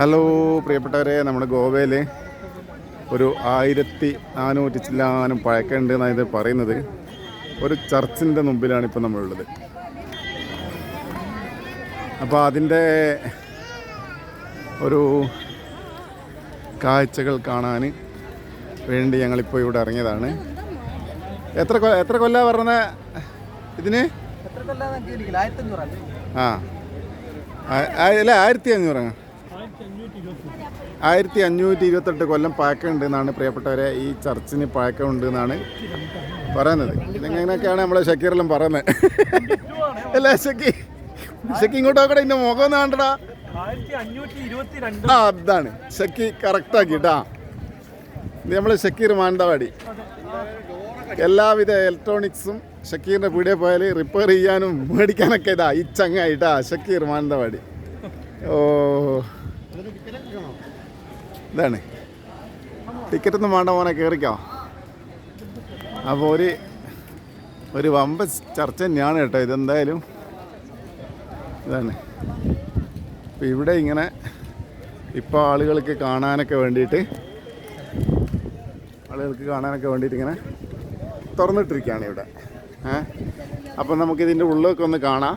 Hello പ്രിയപ്പെട്ടവരെ നമ്മുടെ ഗോവയിൽ ഒരു ആയിരത്തി നാനൂറ്റി ചില്ലാനും പഴക്കമുണ്ട് എന്നാണ് ഇത് പറയുന്നത്. ഒരു ചർച്ചിന്റെ മുമ്പിലാണ് ഇപ്പോൾ നമ്മളുള്ളത്. അപ്പോൾ അതിന്റെ ഒരു കാഴ്ചകൾ കാണാൻ വേണ്ടി ഞങ്ങളിപ്പോൾ ഇവിടെ ഇറങ്ങിയതാണ്. എത്ര കൊല്ല എത്ര കൊല്ല പറഞ്ഞ ഇതിന്? ആ- അല്ല ആയിരത്തി അഞ്ഞൂറ് ആയിരത്തി അഞ്ഞൂറ്റി ഇരുപത്തെട്ട് കൊല്ലം പഴക്കമുണ്ട് എന്നാണ് പ്രിയപ്പെട്ടവരെ ഈ ചർച്ചിന് പഴക്കമുണ്ട് എന്നാണ് പറയുന്നത്. ഇതെങ്ങനെയൊക്കെയാണ് നമ്മളെ ഷക്കീറെല്ലാം പറയുന്നത്? അല്ല ഷക്കി? ഷക്കി ഇങ്ങോട്ട് നോക്കട്ടെ ഇന്ന മുഖം ഒന്ന് കണ്ടടാ. ആ അതാണ്. ഷക്കി കറക്റ്റാക്കി കേട്ടാ ഇത് നമ്മളെ ഷക്കീർ മാനന്തവാടി. എല്ലാവിധ ഇലക്ട്രോണിക്സും ഷക്കീറിന്റെ പീടിയെ പോയാൽ റിപ്പയർ ചെയ്യാനും മേടിക്കാനൊക്കെ ഇതാ ഈ ചങ്ങായിട്ടാ ഷക്കീർ മാനന്തവാടി. ഓ ഇതാണ്. ടിക്കറ്റ് ഒന്നും വേണ്ട മോനെ കയറിക്കോ അപ്പോൾ ഒരു ഒരു വമ്പ ചർച്ച തന്നെയാണ് കേട്ടോ ഇതെന്തായാലും ഇതാണ്. അപ്പോൾ ഇവിടെ ഇങ്ങനെ ഇപ്പോൾ ആളുകൾക്ക് കാണാനൊക്കെ വേണ്ടിയിട്ട് ആളുകൾക്ക് കാണാനൊക്കെ വേണ്ടിയിട്ട് ഇങ്ങനെ തുറന്നിട്ടിരിക്കുകയാണ് ഇവിടെ. ഏ? അപ്പം നമുക്കിതിന്റെ ഉള്ളിലൊക്കെ ഒന്ന് കാണാം.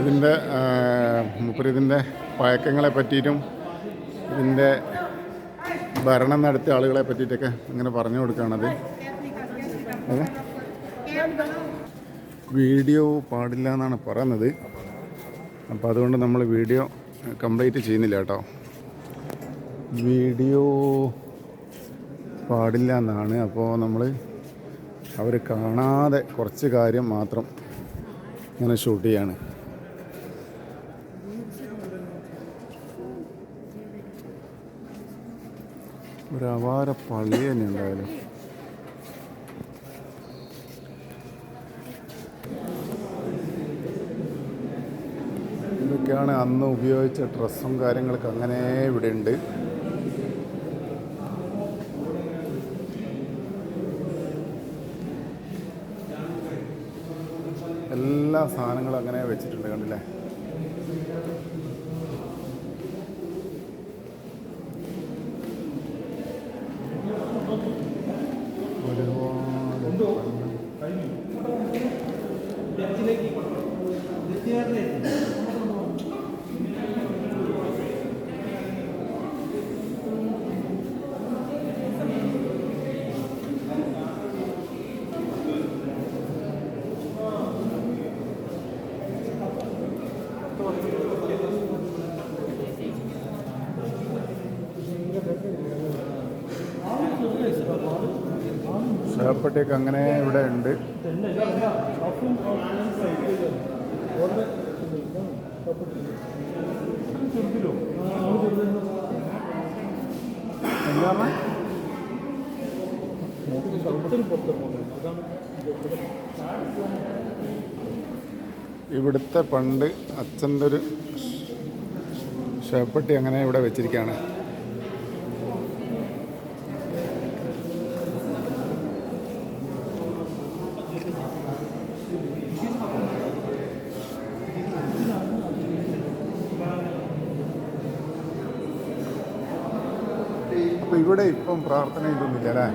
ഇതിന്റെ മുപ്പര് ഇതിന്റെ പഴക്കങ്ങളെ പറ്റിയിട്ടും ഇതിന്റെ ഭരണം നടത്തിയ ആളുകളെ പറ്റിയിട്ടൊക്കെ ഇങ്ങനെ പറഞ്ഞു കൊടുക്കുകയാണത്. വീഡിയോ പാടില്ല എന്നാണ് പറയുന്നത്. അപ്പോൾ അതുകൊണ്ട് നമ്മൾ വീഡിയോ കംപ്ലീറ്റ് ചെയ്യുന്നില്ല കേട്ടോ. വീഡിയോ പാടില്ല എന്നാണ്. അപ്പോൾ നമ്മൾ അവർ കാണാതെ കുറച്ച് കാര്യം മാത്രം ഇങ്ങനെ ഷൂട്ട് ചെയ്യാണ്. ഒരു അപാര പള്ളി തന്നെ ഉണ്ടായാലും ഇതൊക്കെയാണ് അന്ന് ഉപയോഗിച്ച ഡ്രസ്സും കാര്യങ്ങളൊക്കെ. അങ്ങനെ ഇവിടെ ഉണ്ട്. എല്ലാ സാധനങ്ങളും അങ്ങനെ വെച്ചിട്ടുണ്ട് കണ്ടില്ലേ? ഒരുപാട് ഷേപ്പട്ടിയൊക്കെ അങ്ങനെ ഇവിടെ ഉണ്ട്? ഇവിടുത്തെ പണ്ട് അച്ഛന്റെ ഒരു ഷേപ്പട്ടി അങ്ങനെ ഇവിടെ വെച്ചിരിക്കുകയാണ് അപ്പോൾ ഇവിടെ ഇപ്പം പ്രാർത്ഥന ഇതൊന്നുമില്ല അല്ലേ?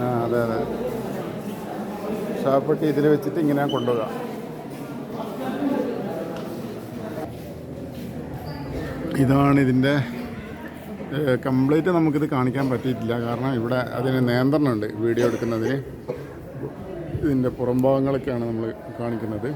ആ അതെ അതെ. ഷാപ്പെട്ടി ഇതിൽ വെച്ചിട്ട് ഇങ്ങനെ കൊണ്ടുപോകാം. ഇതാണ് ഇതിന്റെ കംപ്ലീറ്റ് നമുക്കിത് കാണിക്കാൻ പറ്റിയിട്ടില്ല. കാരണം ഇവിടെ അതിന് നിയന്ത്രണമുണ്ട് വീഡിയോ എടുക്കുന്നതിന്. ഇതിന്റെ പുറംഭാഗങ്ങളൊക്കെയാണ് നമ്മൾ കാണിക്കുന്നത്.